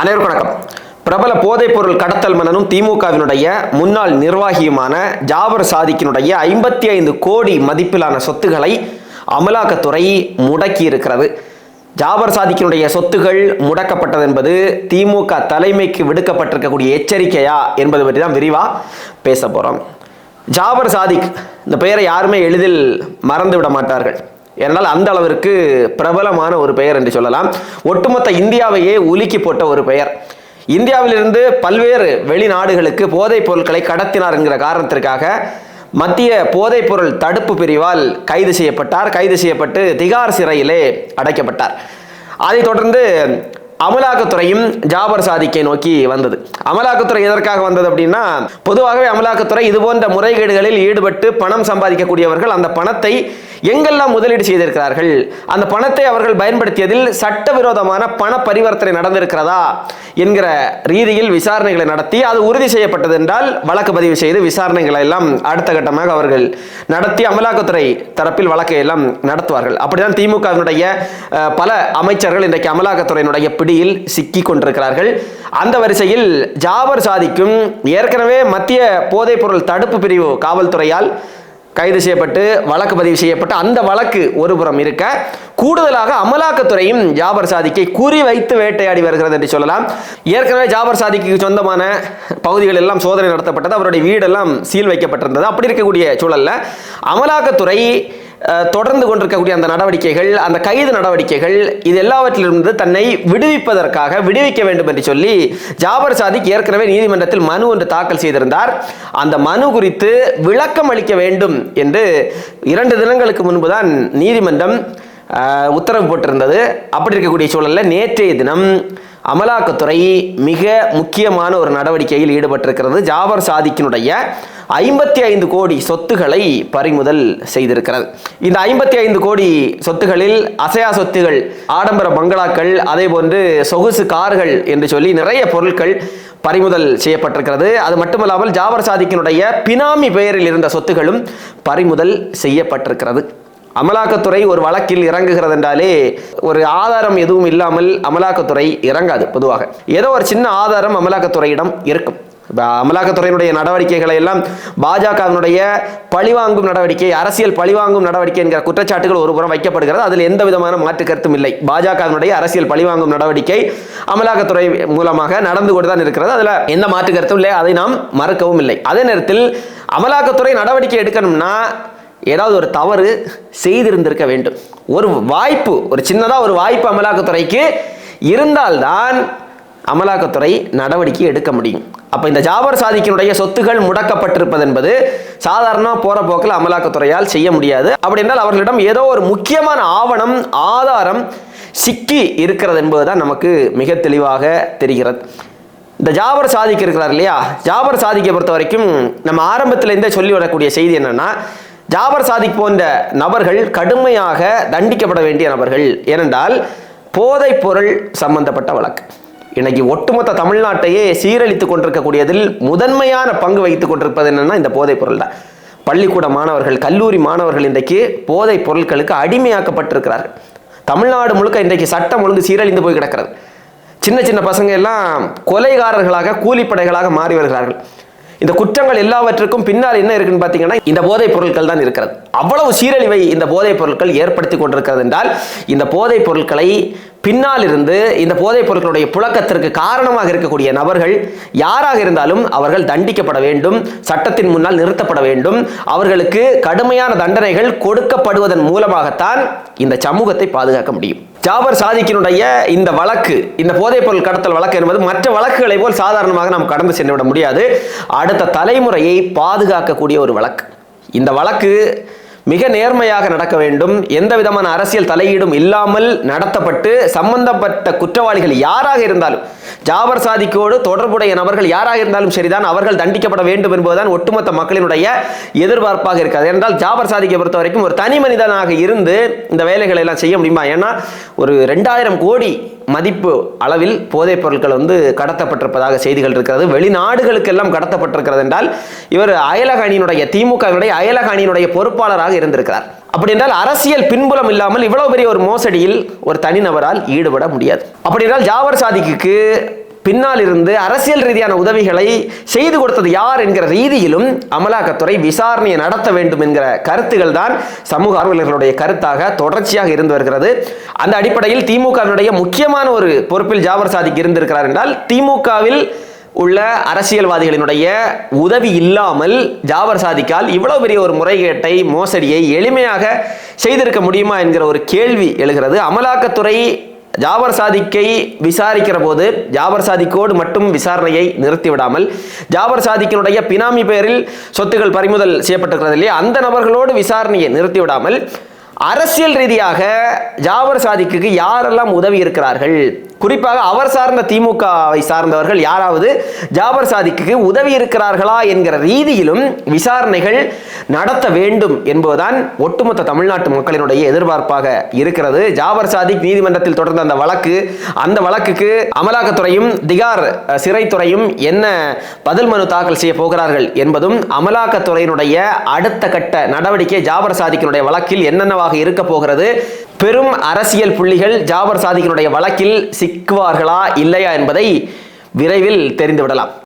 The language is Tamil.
அனைவருக்கும் வணக்கம். பிரபல போதைப்பொருள் கடத்தல் மன்னனும் திமுகவினுடைய முன்னாள் நிர்வாகியுமான ஜாபர் சாதிக்கினுடைய ஐம்பத்தி ஐந்து கோடி மதிப்பிலான சொத்துக்களை அமலாக்கத்துறை முடக்கி இருக்கிறது ஜாபர் சாதிக்கினுடைய சொத்துகள் முடக்கப்பட்டது என்பது திமுக தலைமைக்கு விடுக்கப்பட்டிருக்கக்கூடிய எச்சரிக்கையா என்பது பற்றி தான் விரிவாக பேச போகிறோம் ஜாபர் சாதிக் இந்த பெயரை யாருமே எளிதில் மறந்து விட மாட்டார்கள். ஏனால் அந்த அளவிற்கு பிரபலமான ஒரு பெயர் என்று சொல்லலாம். ஒட்டுமொத்த இந்தியாவையே உலுக்கி போட்ட ஒரு பெயர். இந்தியாவிலிருந்து பல்வேறு வெளிநாடுகளுக்கு போதைப் பொருட்களை கடத்தினார் என்கிற காரணத்திற்காக மத்திய போதைப்பொருள் தடுப்பு பிரிவால் கைது செய்யப்பட்டார். கைது செய்யப்பட்டு திகார் சிறையிலே அடைக்கப்பட்டார். அதைத் தொடர்ந்து அமலாக்கத்துறையும் ஜாபர் சாதிக்கை நோக்கி வந்தது. அமலாக்கத்துறை எதற்காக வந்தது அப்படின்னா பொதுவாகவே அமலாக்கத்துறை இது போன்ற முறைகேடுகளில் ஈடுபட்டு பணம் சம்பாதிக்கக்கூடியவர்கள் அந்த பணத்தை எங்கெல்லாம் முதலீடு செய்திருக்கிறார்கள் அந்த பணத்தை அவர்கள் பயன்படுத்தியதில் சட்டவிரோதமான பண பரிவர்த்தனை நடந்திருக்கிறதா என்கிற ரீதியில் விசாரணைகளை நடத்தி அது உறுதி செய்யப்பட்டது என்றால் வழக்கு பதிவு செய்து விசாரணைகளை எல்லாம் அடுத்த கட்டமாக அவர்கள் நடத்தி அமலாக்கத்துறை தரப்பில் வழக்கை எல்லாம் நடத்துவார்கள். அப்படிதான் திமுகவினுடைய பல அமைச்சர்கள் இன்றைக்கு அமலாக்கத்துறையினுடைய பிடியில் சிக்கி கொண்டிருக்கிறார்கள் அந்த வரிசையில் ஜாபர் சாதிக்கும் ஏற்கனவே மத்திய போதைப்பொருள் தடுப்பு பிரிவு காவல்துறையால் கைது செய்யப்பட்டு வழக்கு பதிவு செய்யப்பட்டு அந்த வழக்கு ஒருபுறம் இருக்க கூடுதலாக அமலாக்கத்துறையும் ஜாபர் சாதிக்கை குறி வைத்து வேட்டையாடி வருகிறது என்று சொல்லலாம். ஏற்கனவே ஜாபர் சாதிக்கு சொந்தமான பகுதிகள் எல்லாம் சோதனை நடத்தப்பட்டது. அவருடைய வீடெல்லாம் சீல் வைக்கப்பட்டிருந்தது. அப்படி இருக்கக்கூடிய சூழல்ல அமலாக்கத்துறை தொடர்ந்து கொண்டிருக்கக்கூடிய அந்த நடவடிக்கைகள் அந்த கைது நடவடிக்கைகள் இது எல்லாவற்றிலிருந்து தன்னை விடுவிப்பதற்காக விடுவிக்க வேண்டும் என்று சொல்லி ஜாபர் சாதிக் ஏற்கனவே நீதிமன்றத்தில் மனு ஒன்று தாக்கல் செய்திருந்தார். அந்த மனு குறித்து விளக்கம் அளிக்க வேண்டும் என்று இரண்டு தினங்களுக்கு முன்புதான் நீதிமன்றம் உத்தரவு போட்டிருந்தது. அப்படி இருக்கக்கூடிய சூழலில் நேற்றைய தினம் அமலாக்கத்துறை மிக முக்கியமான ஒரு நடவடிக்கையில் ஈடுபட்டிருக்கிறது. ஜாபர் சாதிக்கினுடைய ஐம்பத்தி ஐந்து கோடி சொத்துக்களை பறிமுதல் செய்திருக்கிறது. இந்த ஐம்பத்தி ஐந்து கோடி சொத்துகளில் அசையா சொத்துகள் ஆடம்பர பங்களாக்கள் அதே போன்று சொகுசு கார்கள் என்று சொல்லி நிறைய பொருட்கள் பறிமுதல் செய்யப்பட்டிருக்கிறது. அது மட்டுமல்லாமல் ஜாபர் சாதிக்கினுடைய பினாமி பெயரில் இருந்த சொத்துகளும் பறிமுதல் செய்யப்பட்டிருக்கிறது. அமலாக்கத்துறை ஒரு வழக்கில் இறங்குகிறது என்றாலே ஒரு ஆதாரம் எதுவும் இல்லாமல் அமலாக்கத்துறை இறங்காது பொதுவாக. ஏதோ ஒரு சின்ன ஆதாரம் அமலாக்கத்துறையிடம் இருக்கும். அமலாக்கத்துறையினுடைய நடவடிக்கைகளை எல்லாம் பாஜகவினுடைய பழிவாங்கும் நடவடிக்கை அரசியல் பழிவாங்கும் நடவடிக்கை என்கிற குற்றச்சாட்டுகள் ஒருபுறம் வைக்கப்படுகிறது. அதில் எந்த விதமான மாற்று கருத்தும் இல்லை. பாஜகவினுடைய அரசியல் பழிவாங்கும் நடவடிக்கை அமலாக்கத்துறை மூலமாக நடந்து கொண்டு தான் இருக்கிறது. அதில் எந்த மாற்று கருத்தும் இல்லை. அதை நாம் மறுக்கவும் இல்லை. அதே நேரத்தில் அமலாக்கத்துறை நடவடிக்கை எடுக்கணும்னா ஏதாவது ஒரு தவறு செய்திருந்திருக்க வேண்டும். ஒரு வாய்ப்பு ஒரு சின்னதாக ஒரு வாய்ப்பு அமலாக்கத்துறைக்கு இருந்தால்தான் அமலாக்கத்துறை நடவடிக்கை எடுக்க முடியும். அப்போ இந்த ஜாபர் சாதிக்கினுடைய சொத்துகள் முடக்கப்பட்டிருப்பது என்பது சாதாரணமாக போகிற போக்கில் அமலாக்கத்துறையால் செய்ய முடியாது. அப்படி என்றால் அவர்களிடம் ஏதோ ஒரு முக்கியமான ஆவணம் ஆதாரம் சிக்கி இருக்கிறது என்பதுதான் நமக்கு மிக தெளிவாக தெரிகிறது. இந்த ஜாபர் சாதிக்கு இருக்கிறார் இல்லையா? ஜாபர் சாதிக்கை பொறுத்த வரைக்கும் நம்ம ஆரம்பத்துலேருந்தே சொல்லி வரக்கூடிய செய்தி என்னென்னா ஜாபர் சாதிக் போன்ற நபர்கள் கடுமையாக தண்டிக்கப்பட வேண்டிய நபர்கள். ஏனென்றால் போதைப் பொருள் சம்பந்தப்பட்ட வழக்கு. இன்னைக்கு ஒட்டுமொத்த தமிழ்நாட்டையே சீரழித்துக் கொண்டிருக்கக்கூடியதில் முதன்மையான பங்கு வகித்துக் கொண்டிருப்பது என்னன்னா இந்த போதைப் பொருள் தான். பள்ளிக்கூட மாணவர்கள் கல்லூரி மாணவர்கள் இன்றைக்கு போதைப் பொருட்களுக்கு அடிமையாக்கப்பட்டிருக்கிறார்கள். தமிழ்நாடு முழுக்க இன்றைக்கு சட்டம் ஒழுங்கு சீரழிந்து போய் கிடக்கிறது. சின்ன சின்ன பசங்க எல்லாம் கொலைகாரர்களாக கூலிப்படைகளாக மாறி வருகிறார்கள். இந்த குற்றங்கள் எல்லாவற்றுக்கும் பின்னால் என்ன இருக்குன்னு பார்த்தீங்கன்னா இந்த போதைப் பொருட்கள் தான் இருக்கிறது. அவ்வளவு சீரழிவை இந்த போதைப் பொருட்கள் ஏற்படுத்தி கொண்டிருக்கிறது என்றால் இந்த போதைப் பொருட்களை பின்னால் இருந்து இந்த போதைப் பொருட்களுடைய புழக்கத்திற்கு காரணமாக இருக்கக்கூடிய நபர்கள் யாராக இருந்தாலும் அவர்கள் தண்டிக்கப்பட வேண்டும் சட்டத்தின் முன்னால் நிறுத்தப்பட வேண்டும். அவர்களுக்கு கடுமையான தண்டனைகள் கொடுக்கப்படுவதன் மூலமாகத்தான் இந்த சமூகத்தை பாதுகாக்க முடியும். ஜாபர் சாதிக்கினுடைய இந்த வழக்கு இந்த போதைப் பொருள் கடத்தல் வழக்கு என்பது மற்ற வழக்குகளை போல் சாதாரணமாக நாம் கடந்து சென்றுவிட முடியாது. அடுத்த தலைமுறையை பாதுகாக்கக்கூடிய ஒரு வழக்கு. இந்த வழக்கு மிக நேர்மையாக நடக்க வேண்டும். எந்த விதமான அரசியல் தலையீடும் இல்லாமல் நடத்தப்பட்டு சம்பந்தப்பட்ட குற்றவாளிகள் யாராக இருந்தாலும் ஜாபர் சாதிக்கோடு தொடர்புடைய நபர்கள் யாராக இருந்தாலும் சரிதான் அவர்கள் தண்டிக்கப்பட வேண்டும் என்பதுதான் ஒட்டுமொத்த மக்களினுடைய எதிர்பார்ப்பாக இருக்காது. என்றால் ஜாபர் சாதிக்கை பொறுத்த வரைக்கும் ஒரு தனி மனிதனாக இருந்து இந்த வேலைகளை எல்லாம் செய்ய முடியுமா? ஏன்னா ஒரு ரெண்டாயிரம் கோடி மதிப்பு அளவில் போதைப் பொருட்கள் வந்து கடத்தப்பட்டிருப்பதாக செய்திகள் இருக்கிறது. வெளிநாடுகளுக்கெல்லாம் கடத்தப்பட்டிருக்கிறது என்றால் இவர் அயலக அணியினுடைய திமுகவினுடைய அயலக அணியினுடைய பொறுப்பாளராக இருந்திருக்கிறார். அப்படி என்றால் அரசியல் பின்புலம் இல்லாமல் இவ்வளவு பெரிய ஒரு மோசடியில் ஒரு தனிநபரால் ஈடுபட முடியாது. அப்படி என்றால் ஜாவர் சாதிக்கு பின்னால் இருந்து அரசியல் ரீதியான உதவிகளை செய்து கொடுத்தது யார் என்கிற ரீதியிலும் அமலாக்கத்துறை விசாரணையை நடத்த வேண்டும் என்கிற கருத்துகள் தான் சமூக ஆர்வலர்களுடைய கருத்தாக தொடர்ச்சியாக இருந்து வருகிறது. அந்த அடிப்படையில் திமுகவினுடைய முக்கியமான ஒரு பொறுப்பில் ஜாபர் சாதிக் இருந்திருக்கிறார் என்றால் திமுகவில் உள்ள அரசியல்வாதிகளினுடைய உதவி இல்லாமல் ஜாபர் சாதிக்கால் இவ்வளவு பெரிய ஒரு முறைகேட்டை மோசடியை எளிமையாக செய்திருக்க முடியுமா என்கிற ஒரு கேள்வி எழுகிறது. அமலாக்கத்துறை ஜாபர் சாதிக்கை விசாரிக்கிற போது ஜாபர் சாதிக்கோடு மட்டும் விசாரணையை நிறுத்திவிடாமல் ஜாபர் சாதிக்கினுடைய பினாமி பெயரில் சொத்துக்கள் பறிமுதல் செய்யப்பட்டிருக்கிறது இல்லையா? அந்த நபர்களோடு விசாரணையை நிறுத்திவிடாமல் அரசியல் ரீதியாக ஜாபர் சாதிக்கு யாரெல்லாம் உதவி இருக்கிறார்கள்? குறிப்பாக அவர் சார்ந்த திமுகவை சார்ந்தவர்கள் யாராவது ஜாபர் சாதிக்கு உதவி இருக்கிறார்களா என்கிற ரீதியிலும் விசாரணைகள் நடத்த வேண்டும் என்பதுதான் ஒட்டுமொத்த தமிழ்நாட்டு மக்களினுடைய எதிர்பார்ப்பாக இருக்கிறது. ஜாபர் சாதிக் நீதிமன்றத்தில் தொடர்ந்த அந்த வழக்கு அந்த வழக்குக்கு அமலாக்கத்துறையும் திகார் சிறைத்துறையும் என்ன பதில் மனு தாக்கல் செய்ய போகிறார்கள் என்பதும் அமலாக்கத்துறையினுடைய அடுத்த கட்ட நடவடிக்கை ஜாபர் சாதிக்கினுடைய வழக்கில் என்னென்னவாக இருக்க போகிறது பெரும் அரசியல் புள்ளிகள் ஜாபர் சாதிகளுடைய வழக்கில் சிக்குவார்களா இல்லையா என்பதை விரைவில் தெரிந்துவிடலாம்.